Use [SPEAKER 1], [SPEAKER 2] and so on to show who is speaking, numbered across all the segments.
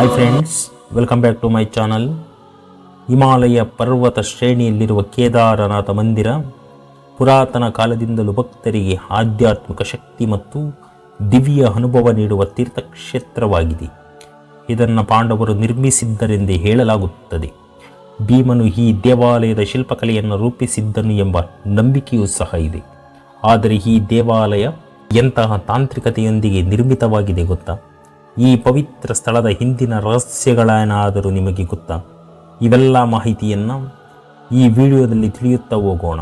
[SPEAKER 1] Hi friends welcome back to my channel Himalaya ಪರ್ವತ ಶ್ರೇಣಿಯಲ್ಲಿರುವ ಕೇದಾರನಾಥ ಮಂದಿರ, ಪುರಾತನ ಕಾಲದಿಂದಲೂ ಭಕ್ತರಿಗೆ ಆಧ್ಯಾತ್ಮಿಕ ಶಕ್ತಿ ಮತ್ತು ದಿವ್ಯ ಅನುಭವ ನೀಡುವ ತೀರ್ಥಕ್ಷೇತ್ರವಾಗಿದೆ. ಇದನ್ನು ಪಾಂಡವರು ನಿರ್ಮಿಸಿದ್ದರೆಂದೇ ಹೇಳಲಾಗುತ್ತದೆ. ಭೀಮನು ಈ ದೇವಾಲಯದ ಶಿಲ್ಪಕಲೆಯನ್ನು ರೂಪಿಸಿದ್ದನು ಎಂಬ ನಂಬಿಕೆಯೂ ಸಹ ಇದೆ. ಆದರೆ ಈ ದೇವಾಲಯ ಎಂತಹ ತಾಂತ್ರಿಕತೆಯೊಂದಿಗೆ ನಿರ್ಮಿತವಾಗಿದೆ ಗೊತ್ತಾ? ಈ ಪವಿತ್ರ ಸ್ಥಳದ ಹಿಂದಿನ ರಹಸ್ಯಗಳೇನಾದರೂ ನಿಮಗೆ ಗೊತ್ತಾ? ಇವೆಲ್ಲ ಮಾಹಿತಿಯನ್ನು ಈ ವಿಡಿಯೋದಲ್ಲಿ ತಿಳಿಯುತ್ತಾ ಹೋಗೋಣ.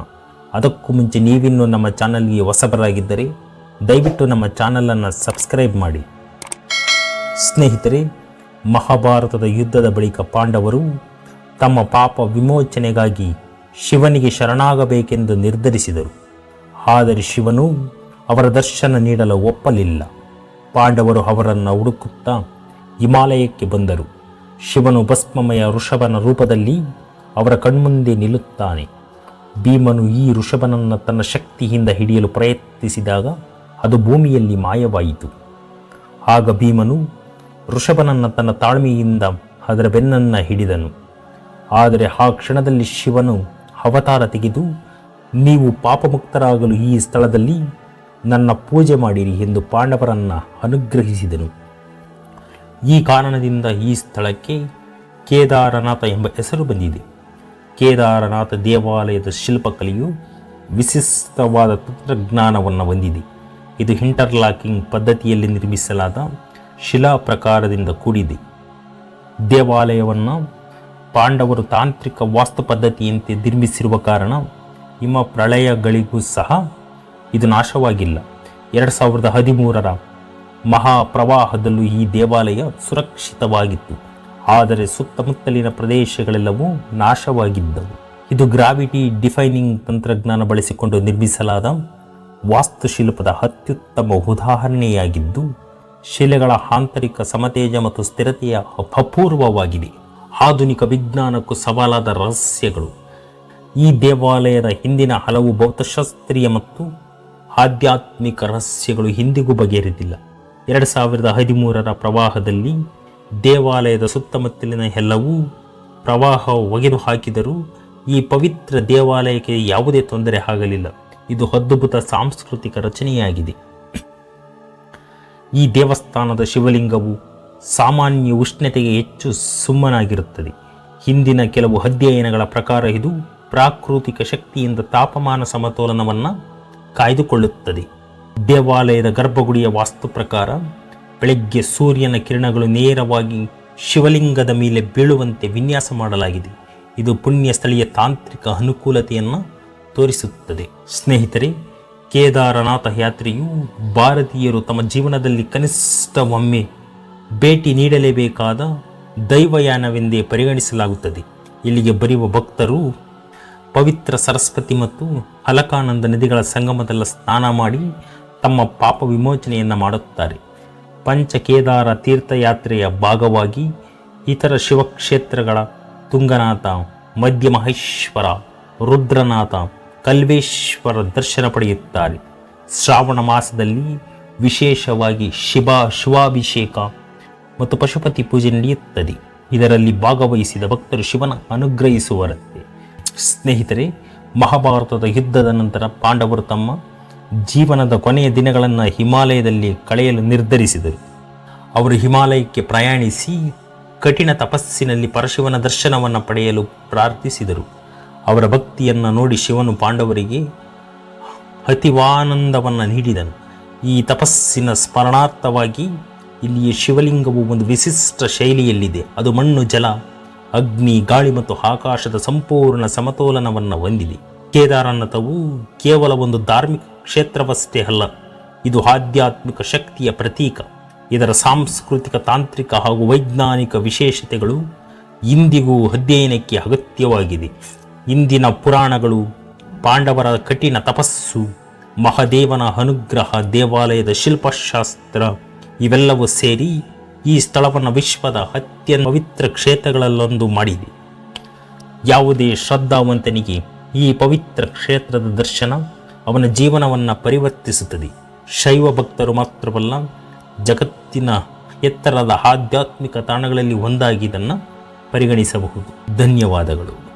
[SPEAKER 1] ಅದಕ್ಕೂ ಮುಂಚೆ ನೀವಿನ್ನೂ ನಮ್ಮ ಚಾನಲ್ಗೆ ಹೊಸಬರಾಗಿದ್ದರೆ ದಯವಿಟ್ಟು ನಮ್ಮ ಚಾನಲನ್ನು ಸಬ್ಸ್ಕ್ರೈಬ್ ಮಾಡಿ. ಸ್ನೇಹಿತರೆ, ಮಹಾಭಾರತದ ಯುದ್ಧದ ಬಳಿಕ ಪಾಂಡವರು ತಮ್ಮ ಪಾಪ ವಿಮೋಚನೆಗಾಗಿ ಶಿವನಿಗೆ ಶರಣಾಗಬೇಕೆಂದು ನಿರ್ಧರಿಸಿದರು. ಆದರೆ ಶಿವನು ಅವರ ದರ್ಶನ ನೀಡಲು ಒಪ್ಪಲಿಲ್ಲ. ಪಾಂಡವರು ಅವರನ್ನು ಹುಡುಕುತ್ತಾ ಹಿಮಾಲಯಕ್ಕೆ ಬಂದರು. ಶಿವನು ಭಸ್ಮಮಯ ಋಷಭನ ರೂಪದಲ್ಲಿ ಅವರ ಕಣ್ಮುಂದೆ ನಿಲ್ಲುತ್ತಾನೆ. ಭೀಮನು ಈ ಋಷಭನನ್ನು ತನ್ನ ಶಕ್ತಿಯಿಂದ ಹಿಡಿಯಲು ಪ್ರಯತ್ನಿಸಿದಾಗ ಅದು ಭೂಮಿಯಲ್ಲಿ ಮಾಯವಾಯಿತು. ಆಗ ಭೀಮನು ಋಷಭನನ್ನು ತನ್ನ ತಾಳ್ಮೆಯಿಂದ ಅದರ ಬೆನ್ನನ್ನು ಹಿಡಿದನು. ಆದರೆ ಆ ಕ್ಷಣದಲ್ಲಿ ಶಿವನು ಅವತಾರ ತೆಗೆದು, ನೀವು ಪಾಪಮುಕ್ತರಾಗಲು ಈ ಸ್ಥಳದಲ್ಲಿ ನನ್ನ ಪೂಜೆ ಮಾಡಿರಿ ಎಂದು ಪಾಂಡವರನ್ನು ಅನುಗ್ರಹಿಸಿದನು. ಈ ಕಾರಣದಿಂದ ಈ ಸ್ಥಳಕ್ಕೆ ಕೇದಾರನಾಥ ಎಂಬ ಹೆಸರು ಬಂದಿದೆ. ಕೇದಾರನಾಥ ದೇವಾಲಯದ ಶಿಲ್ಪಕಲೆಯು ವಿಶಿಷ್ಟವಾದ ತಂತ್ರಜ್ಞಾನವನ್ನು ಹೊಂದಿದೆ. ಇದು ಇಂಟರ್ಲಾಕಿಂಗ್ ಪದ್ಧತಿಯಲ್ಲಿ ನಿರ್ಮಿಸಲಾದ ಶಿಲಾ ಪ್ರಕಾರದಿಂದ ಕೂಡಿದೆ. ದೇವಾಲಯವನ್ನು ಪಾಂಡವರು ತಾಂತ್ರಿಕ ವಾಸ್ತು ಪದ್ಧತಿಯಂತೆ ನಿರ್ಮಿಸಿರುವ ಕಾರಣ, ಹಿಮ ಪ್ರಳಯಗಳಿಗೂ ಸಹ ಇದು ನಾಶವಾಗಿಲ್ಲ. ಎರಡು ಸಾವಿರದ ಹದಿಮೂರರ ಮಹಾಪ್ರವಾಹದಲ್ಲೂ ಈ ದೇವಾಲಯ ಸುರಕ್ಷಿತವಾಗಿತ್ತು. ಆದರೆ ಸುತ್ತಮುತ್ತಲಿನ ಪ್ರದೇಶಗಳೆಲ್ಲವೂ ನಾಶವಾಗಿದ್ದವು. ಇದು ಗ್ರಾವಿಟಿ ಡಿಫೈನಿಂಗ್ ತಂತ್ರಜ್ಞಾನ ಬಳಸಿಕೊಂಡು ನಿರ್ಮಿಸಲಾದ ವಾಸ್ತುಶಿಲ್ಪದ ಅತ್ಯುತ್ತಮ ಉದಾಹರಣೆಯಾಗಿದ್ದು, ಶಿಲೆಗಳ ಆಂತರಿಕ ಸಮತೇಜ ಮತ್ತು ಸ್ಥಿರತೆಯ ಅಪೂರ್ವವಾಗಿದೆ. ಆಧುನಿಕ ವಿಜ್ಞಾನಕ್ಕೂ ಸವಾಲಾದ ರಹಸ್ಯಗಳು. ಈ ದೇವಾಲಯದ ಹಿಂದಿನ ಹಲವು ಭೌತಶಾಸ್ತ್ರೀಯ ಮತ್ತು ಆಧ್ಯಾತ್ಮಿಕ ರಹಸ್ಯಗಳು ಹಿಂದಿಗೂ ಬಗೆಹರಿದಿಲ್ಲ. ಎರಡು ಸಾವಿರದ ಹದಿಮೂರರ ಪ್ರವಾಹದಲ್ಲಿ ದೇವಾಲಯದ ಸುತ್ತಮುತ್ತಲಿನ ಎಲ್ಲವೂ ಪ್ರವಾಹ ಒಗೆದು ಹಾಕಿದರೂ ಈ ಪವಿತ್ರ ದೇವಾಲಯಕ್ಕೆ ಯಾವುದೇ ತೊಂದರೆ ಆಗಲಿಲ್ಲ. ಇದು ಅದ್ಭುತ ಸಾಂಸ್ಕೃತಿಕ ರಚನೆಯಾಗಿದೆ. ಈ ದೇವಸ್ಥಾನದ ಶಿವಲಿಂಗವು ಸಾಮಾನ್ಯ ಉಷ್ಣತೆಗೆ ಹೆಚ್ಚು ಸುಮ್ಮನಾಗಿರುತ್ತದೆ. ಹಿಂದಿನ ಕೆಲವು ಅಧ್ಯಯನಗಳ ಪ್ರಕಾರ ಇದು ಪ್ರಾಕೃತಿಕ ಶಕ್ತಿಯಿಂದ ತಾಪಮಾನ ಸಮತೋಲನವನ್ನು ಕಾಯ್ದುಕೊಳ್ಳುತ್ತದೆ. ದೇವಾಲಯದ ಗರ್ಭಗುಡಿಯ ವಾಸ್ತು ಪ್ರಕಾರ ಬೆಳಗ್ಗೆ ಸೂರ್ಯನ ಕಿರಣಗಳು ನೇರವಾಗಿ ಶಿವಲಿಂಗದ ಮೇಲೆ ಬೀಳುವಂತೆ ವಿನ್ಯಾಸ ಮಾಡಲಾಗಿದೆ. ಇದು ಪುಣ್ಯ ಸ್ಥಳೀಯ ತಾಂತ್ರಿಕ ಅನುಕೂಲತೆಯನ್ನು ತೋರಿಸುತ್ತದೆ. ಸ್ನೇಹಿತರೆ, ಕೇದಾರನಾಥ ಯಾತ್ರೆಯು ಭಾರತೀಯರು ತಮ್ಮ ಜೀವನದಲ್ಲಿ ಕನಿಷ್ಠ ಒಮ್ಮೆ ಭೇಟಿ ನೀಡಲೇಬೇಕಾದ ದೈವಯಾನವೆಂದೇ ಪರಿಗಣಿಸಲಾಗುತ್ತದೆ. ಇಲ್ಲಿಗೆ ಬರೆಯುವ ಭಕ್ತರು ಪವಿತ್ರ ಸರಸ್ವತಿ ಮತ್ತು ಅಲಕಾನಂದ ನದಿಗಳ ಸಂಗಮದಲ್ಲಿ ಸ್ನಾನ ಮಾಡಿ ತಮ್ಮ ಪಾಪ ವಿಮೋಚನೆಯನ್ನು ಮಾಡುತ್ತಾರೆ. ಪಂಚಕೇದಾರ ತೀರ್ಥಯಾತ್ರೆಯ ಭಾಗವಾಗಿ ಇತರ ಶಿವಕ್ಷೇತ್ರಗಳ ತುಂಗನಾಥ, ಮಧ್ಯಮಹೇಶ್ವರ, ರುದ್ರನಾಥ, ಕಲ್ವೇಶ್ವರ ದರ್ಶನ ಪಡೆಯುತ್ತಾರೆ. ಶ್ರಾವಣ ಮಾಸದಲ್ಲಿ ವಿಶೇಷವಾಗಿ ಶಿವ ಶಿವಾಭಿಷೇಕ ಮತ್ತು ಪಶುಪತಿ ಪೂಜೆ ನಡೆಯುತ್ತದೆ. ಇದರಲ್ಲಿ ಭಾಗವಹಿಸಿದ ಭಕ್ತರು ಶಿವನ ಅನುಗ್ರಹಿಸುವರಂತೆ ಸ್ನೇಹಿತರೆ, ಮಹಾಭಾರತದ ಯುದ್ಧದ ನಂತರ ಪಾಂಡವರು ತಮ್ಮ ಜೀವನದ ಕೊನೆಯ ದಿನಗಳನ್ನು ಹಿಮಾಲಯದಲ್ಲಿ ಕಳೆಯಲು ನಿರ್ಧರಿಸಿದರು. ಅವರು ಹಿಮಾಲಯಕ್ಕೆ ಪ್ರಯಾಣಿಸಿ ಕಠಿಣ ತಪಸ್ಸಿನಲ್ಲಿ ಪರಶಿವನ ದರ್ಶನವನ್ನು ಪಡೆಯಲು ಪ್ರಾರ್ಥಿಸಿದರು. ಅವರ ಭಕ್ತಿಯನ್ನು ನೋಡಿ ಶಿವನು ಪಾಂಡವರಿಗೆ ಅತಿವಾನಂದವನ್ನು ನೀಡಿದನು. ಈ ತಪಸ್ಸಿನ ಸ್ಮರಣಾರ್ಥವಾಗಿ ಇಲ್ಲಿಯ ಶಿವಲಿಂಗವು ಒಂದು ವಿಶಿಷ್ಟ ಶೈಲಿಯಲ್ಲಿದೆ. ಅದು ಮಣ್ಣು, ಜಲ ಅಗ್ನಿ, ಗಾಳಿ ಮತ್ತು ಆಕಾಶದ ಸಂಪೂರ್ಣ ಸಮತೋಲನವನ್ನು ಹೊಂದಿದೆ. ಕೇದಾರನಾಥವು ಕೇವಲ ಒಂದು ಧಾರ್ಮಿಕ ಕ್ಷೇತ್ರವಷ್ಟೇ ಅಲ್ಲ, ಇದು ಆಧ್ಯಾತ್ಮಿಕ ಶಕ್ತಿಯ ಪ್ರತೀಕ. ಇದರ ಸಾಂಸ್ಕೃತಿಕ, ತಾಂತ್ರಿಕ ಹಾಗೂ ವೈಜ್ಞಾನಿಕ ವಿಶೇಷತೆಗಳು ಇಂದಿಗೂ ಅಧ್ಯಯನಕ್ಕೆ ಅಗತ್ಯವಾಗಿದೆ. ಇಂದಿನ ಪುರಾಣಗಳು, ಪಾಂಡವರ ಕಠಿಣ ತಪಸ್ಸು, ಮಹಾದೇವನ ಅನುಗ್ರಹ, ದೇವಾಲಯದ ಶಿಲ್ಪಶಾಸ್ತ್ರ, ಇವೆಲ್ಲವೂ ಸೇರಿ ಈ ಸ್ಥಳವನ್ನು ವಿಶ್ವದ ಅತ್ಯಂತ ಪವಿತ್ರ ಕ್ಷೇತ್ರಗಳಲ್ಲೊಂದು ಮಾಡಿದೆ. ಯಾವುದೇ ಶ್ರದ್ಧಾವಂತನಿಗೆ ಈ ಪವಿತ್ರ ಕ್ಷೇತ್ರದ ದರ್ಶನ ಅವನ ಜೀವನವನ್ನು ಪರಿವರ್ತಿಸುತ್ತದೆ. ಶೈವ ಭಕ್ತರು ಮಾತ್ರವಲ್ಲ, ಜಗತ್ತಿನ ಎತ್ತರದ ಆಧ್ಯಾತ್ಮಿಕ ತಾಣಗಳಲ್ಲಿ ಒಂದಾಗಿ ಇದನ್ನು ಪರಿಗಣಿಸಬಹುದು. ಧನ್ಯವಾದಗಳು.